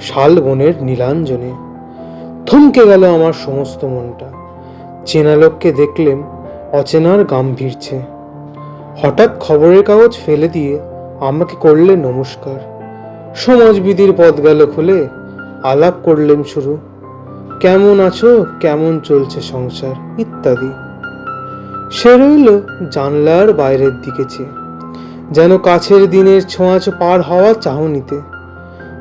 শাল বনের নীলাঞ্জনে। থমকে গেল আমার সমস্ত মনটা। চেনা লোককে দেখলেম অচেনার গাম্ভীর্যে হঠাৎ খবরের কাগজ ফেলে দিয়ে আমাকে করলে নমস্কার। সমাজবিধির পথ গেল খুলে আলাপ করলেন শুরু। কেমন আছো? কেমন চলছে সংসার? ইত্যাদি। সে রইল জানলার বাইরের দিকে চেয়ে। যেন কাছের দিনের ছোঁয়াচো পার হওয়া চাহনিতে।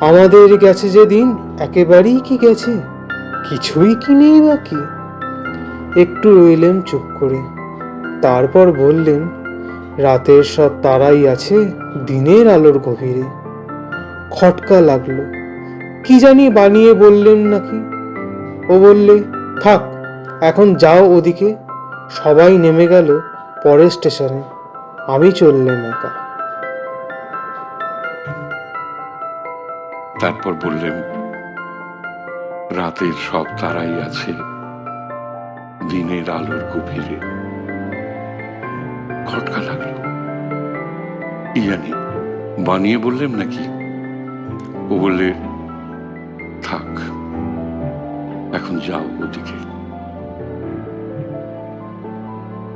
আমাদের গেছে যে দিন একেবারেই কি গেছে? কিছুই কি নেই বাকি? একটু রইলেন চুপ করে। তারপর বললেন, রাতের সব তারাই আছে দিনের আলোর গভীরে। খটকা লাগল। কি জানি বানিয়ে বললেন নাকি? ও বললে, থাক, এখন যাও ওদিকে। সবাই নেমে গেল পরের স্টেশনে। আমি চললাম একা। তারপর বললেন, রাতের সব তারাই আছে, দিনের আলোর গভীরে। খটকা লাগল। জানি বানিয়ে বললেন নাকি? ও বললে, থাক, এখন যাও ওদিকে।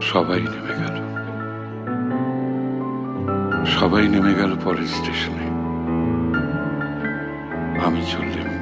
সবাই নেমে গেল। সবাই নেমে গেল পরের স্টেশনে। আমি চললাম।